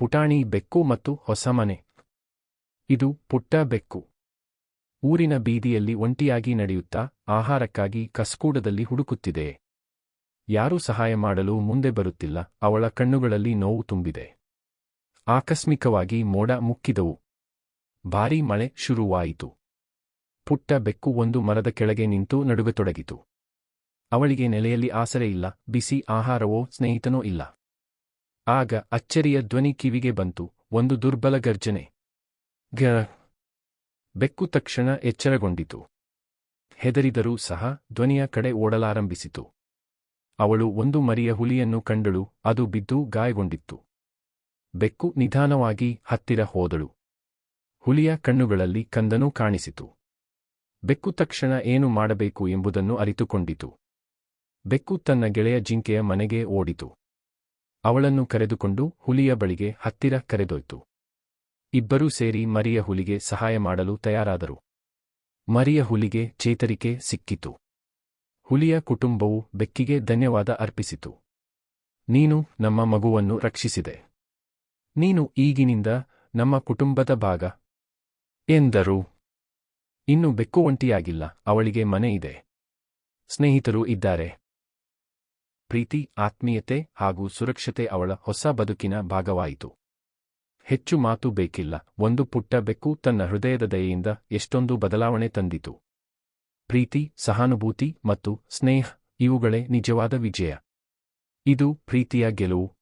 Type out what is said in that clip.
ಪುಟಾಣಿ ಬೆಕ್ಕು ಮತ್ತು ಹೊಸಮನೆ ಇದು ಪುಟ್ಟ ಬೆಕ್ಕು. ಊರಿನ ಬೀದಿಯಲ್ಲಿ ಒಂಟಿಯಾಗಿ ನಡೆಯುತ್ತಾ ಆಹಾರಕ್ಕಾಗಿ ಕಸ್ಕೂಡದಲ್ಲಿ ಹುಡುಕುತ್ತಿದೆ. ಯಾರೂ ಸಹಾಯ ಮಾಡಲು ಮುಂದೆ ಬರುತ್ತಿಲ್ಲ, ಅವಳ ಕಣ್ಣುಗಳಲ್ಲಿ ನೋವು ತುಂಬಿದೆ. ಆಕಸ್ಮಿಕವಾಗಿ ಮೋಡ ಮುಕ್ಕಿದವು. ಭಾರೀ ಮಳೆ ಶುರುವಾಯಿತು. ಪುಟ್ಟ ಬೆಕ್ಕು ಒಂದು ಮರದ ಕೆಳಗೆ ನಿಂತು ನಡುಗತೊಡಗಿತು. ಅವಳಿಗೆ ನೆಲೆಯಲ್ಲಿ ಆಸರೆ ಇಲ್ಲ, ಬಿಸಿ ಆಹಾರವೋ ಸ್ನೇಹಿತನೋ ಇಲ್ಲ. ಆಗ ಅಚ್ಚರಿಯ ಧ್ವನಿ ಕಿವಿಗೆ ಬಂತು, ಒಂದು ದುರ್ಬಲ ಗರ್ಜನೆ. ಗ ಬೆಕ್ಕು ತಕ್ಷಣ ಎಚ್ಚರಗೊಂಡಿತು. ಹೆದರಿದರೂ ಸಹ ಧ್ವನಿಯ ಕಡೆ ಓಡಲಾರಂಭಿಸಿತು. ಅವಳು ಒಂದು ಮರಿಯ ಹುಲಿಯನ್ನು ಕಂಡಳು, ಅದು ಬಿದ್ದು ಗಾಯಗೊಂಡಿತ್ತು. ಬೆಕ್ಕು ನಿಧಾನವಾಗಿ ಹತ್ತಿರ ಹೋದಳು. ಹುಲಿಯ ಕಣ್ಣುಗಳಲ್ಲಿ ಕಂದನೂ ಕಾಣಿಸಿತು. ಬೆಕ್ಕು ತಕ್ಷಣ ಏನು ಮಾಡಬೇಕು ಎಂಬುದನ್ನು ಅರಿತುಕೊಂಡಿತು. ಬೆಕ್ಕು ತನ್ನ ಗೆಳೆಯ ಜಿಂಕೆಯ ಮನೆಗೆ ಓಡಿತು. ಅವಳನ್ನು ಕರೆದುಕೊಂಡು ಹುಲಿಯ ಬಳಿಗೆ ಹತ್ತಿರ ಕರೆದೊಯ್ತು. ಇಬ್ಬರೂ ಸೇರಿ ಮರಿಯ ಹುಲಿಗೆ ಸಹಾಯ ಮಾಡಲು ತಯಾರಾದರು. ಮರಿಯ ಹುಲಿಗೆ ಚೇತರಿಕೆ ಸಿಕ್ಕಿತು. ಹುಲಿಯ ಕುಟುಂಬವು ಬೆಕ್ಕಿಗೆ ಧನ್ಯವಾದ ಅರ್ಪಿಸಿತು. ನೀನು ನಮ್ಮ ಮಗುವನ್ನು ರಕ್ಷಿಸಿದೆ. ನೀನು ಈಗಿನಿಂದ ನಮ್ಮ ಕುಟುಂಬದ ಭಾಗ ಎಂದರು. ಇನ್ನು ಬೆಕ್ಕು ಒಂಟಿಯಾಗಿಲ್ಲ, ಅವಳಿಗೆ ಮನೆ ಇದೆ. ಸ್ನೇಹಿತರು ಇದ್ದಾರೆ. ಪ್ರೀತಿ, ಆತ್ಮೀಯತೆ ಹಾಗೂ ಸುರಕ್ಷತೆ ಅವಳ ಹೊಸ ಬದುಕಿನ ಭಾಗವಾಯಿತು. ಹೆಚ್ಚು ಮಾತು ಬೇಕಿಲ್ಲ, ಒಂದು ಪುಟ್ಟ ಬೆಕ್ಕು ತನ್ನ ಹೃದಯದ ದಯೆಯಿಂದ ಎಷ್ಟೊಂದು ಬದಲಾವಣೆ ತಂದಿತು. ಪ್ರೀತಿ, ಸಹಾನುಭೂತಿ ಮತ್ತು ಸ್ನೇಹ ಇವುಗಳೇ ನಿಜವಾದ ವಿಜಯ. ಇದು ಪ್ರೀತಿಯ ಗೆಲುವು.